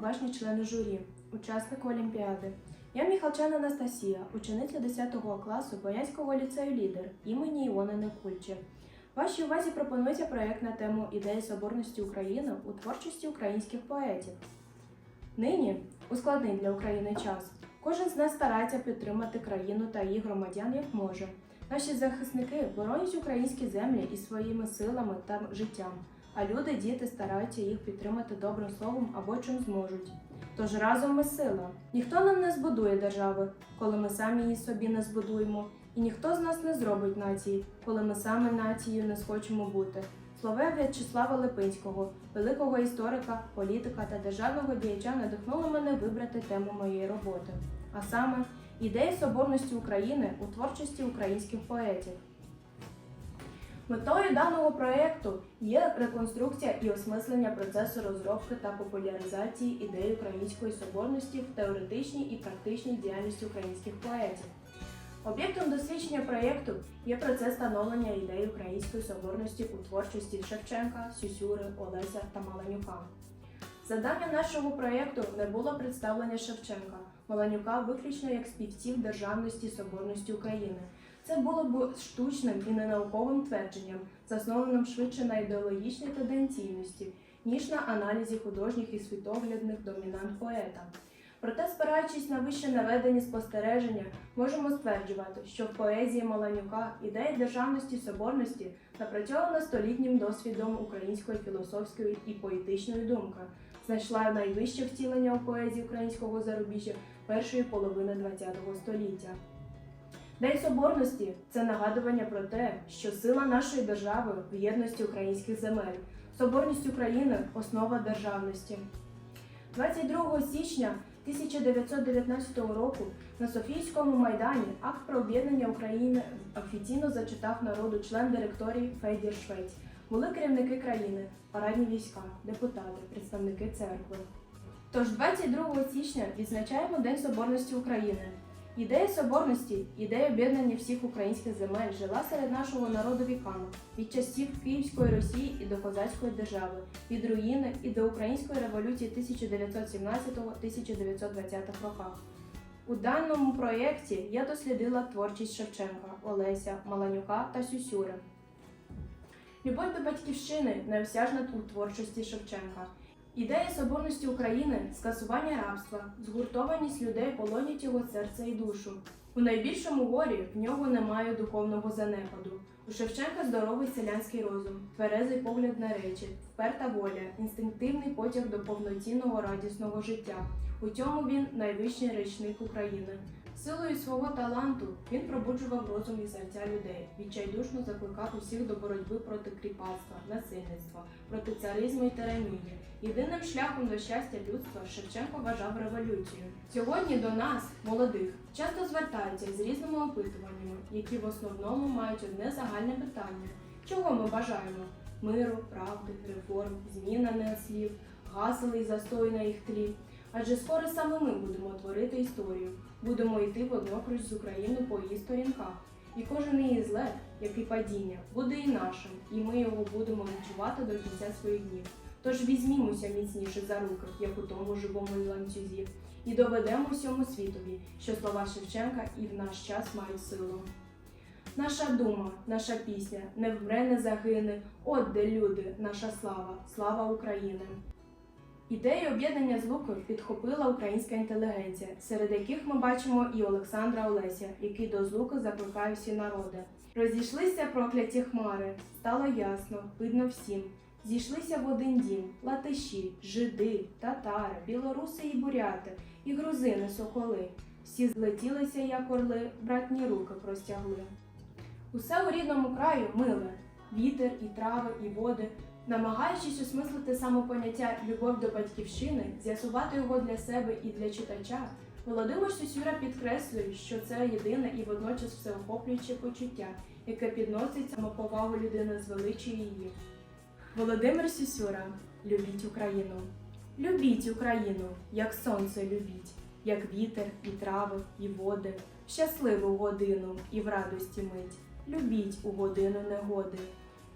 поважні члени журі, учасники Олімпіади. Я Міхалчан Анастасія, учениця 10 класу Боянського ліцею Лідер імені Іони Некульче. Вашій увазі пропонується проєкт на тему ідеї соборності України у творчості українських поетів. Нині, у складний для України час, кожен з нас старається підтримати країну та її громадян як може. Наші захисники боронять українські землі і своїми силами та життям, а люди, діти стараються їх підтримати добрим словом або чим зможуть. Тож разом ми сила. Ніхто нам не збудує держави, коли ми самі її собі не збудуємо, і ніхто з нас не зробить нації, коли ми саме нацією не схочемо бути. Слова В'ячеслава Липинського, великого історика, політика та державного діяча надихнули мене вибрати тему моєї роботи, а саме ідеї соборності України у творчості українських поетів. Метою даного проєкту є реконструкція і осмислення процесу розробки та популяризації ідеї української соборності в теоретичній і практичній діяльності українських поетів. Об'єктом дослідження проєкту є процес становлення ідеї української соборності у творчості Шевченка, Сюсюри, Олеся та Маланюка. Завданням нашого проєкту не було представлення Шевченка, Маланюка виключно як співців державності соборності України. Це було б штучним і ненауковим твердженням, заснованим швидше на ідеологічній тенденційності, ніж на аналізі художніх і світоглядних домінант поета. Проте, спираючись на вище наведені спостереження, можемо стверджувати, що в поезії Маланюка ідея державності соборності напрацьована столітнім досвідом української філософської і поетичної думки, знайшла найвище втілення у поезії українського зарубіжжя першої половини ХХ століття. День соборності це нагадування про те, що сила нашої держави в єдності українських земель, соборність України основа державності. 22 січня 1919 року на Софійському майдані акт про об'єднання України офіційно зачитав народу член директорії Федір Швець. Були керівники країни, парадні війська, депутати, представники церкви. Тож 22 січня відзначаємо День Соборності України. Ідея соборності, ідея об'єднання всіх українських земель жила серед нашого народу віками від часів Київської Росії і до козацької держави, від руїни і до української революції 1917-1920 роках. У даному проєкті я дослідила творчість Шевченка, Олеся, Маланюка та Сюсюри. Любов до батьківщини неосяжна у творчості Шевченка. Ідея соборності України, скасування рабства, згуртованість людей полонять його серце і душу. У найбільшому горі в нього немає духовного занепаду. У Шевченка здоровий селянський розум, тверезий погляд на речі, вперта воля, інстинктивний потяг до повноцінного радісного життя. У цьому він найвищий речник України. Силою свого таланту він пробуджував розум і серця людей, відчайдушно закликав усіх до боротьби проти кріпацтва, насильництва, проти царизму і тиранії. Єдиним шляхом до щастя людства Шевченко вважав революцію. Сьогодні до нас, молодих, часто звертаються з різними опитуваннями, які в основному мають одне загальне питання: чого ми бажаємо? Миру, правди, реформ, зміна не слів, гасел і застой на їх тлі. Адже скоро саме ми будемо творити історію, будемо йти водноруч з Україною по її сторінках. І кожен її злет, як і падіння, буде і нашим, і ми його будемо відчувати до кінця своїх днів. Тож візьмімося міцніше за руки, як у тому живому ланцюзі, і доведемо всьому світові, що слова Шевченка і в наш час мають силу. Наша дума, наша пісня не вмре, не загине. От де люди, наша слава, слава України. Ідею об'єднання з Лукою підхопила українська інтелігенція, серед яких ми бачимо і Олександра Олеся, який до злуки закликає всі народи. Розійшлися прокляті хмари, стало ясно, видно всім. Зійшлися в один дім латиші, жиди, татари, білоруси і буряти, і грузини соколи. Всі злетілися, як орли, братні руки простягли. Усе у рідному краю миле, вітер і трави, і води, намагаючись осмислити самопоняття любов до батьківщини, з'ясувати його для себе і для читача, Володимир Сюсюра підкреслює, що це єдине і водночас всеохоплююче почуття, яке підносить самоповагу людини, звеличує її. Володимир Сюсюра, любіть Україну. Любіть Україну, як сонце любіть, як вітер і трави, і води, в щасливу годину і в радості мить. Любіть у годину негоди.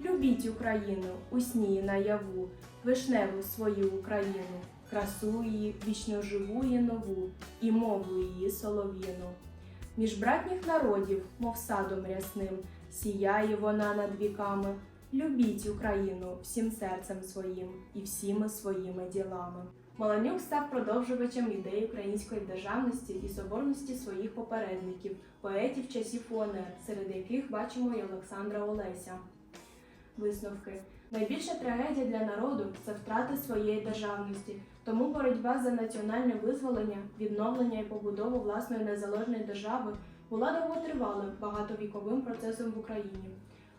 Любіть Україну у сні і наяву, вишневу свою Україну. красу її, вічно живу і нову, і мову її солов'їну. Між братніх народів, мов садом рясним, сіяє вона над віками. Любіть Україну всім серцем своїм і всіми своїми ділами. Маланюк став продовжувачем ідеї української державності і соборності своїх попередників, поетів часів УНР, серед яких бачимо і Олександра Олеся. Висновки. Найбільша трагедія для народу це втрата своєї державності, тому боротьба за національне визволення, відновлення і побудову власної незалежної держави була довготривалим багатовіковим процесом в Україні.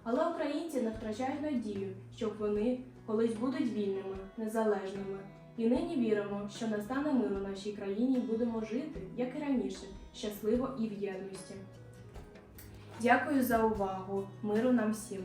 Але українці не втрачають надію, що вони колись будуть вільними, незалежними. І нині віримо, що настане мир у нашій країні і будемо жити, як і раніше, щасливо і в єдності. Дякую за увагу! Миру нам всім!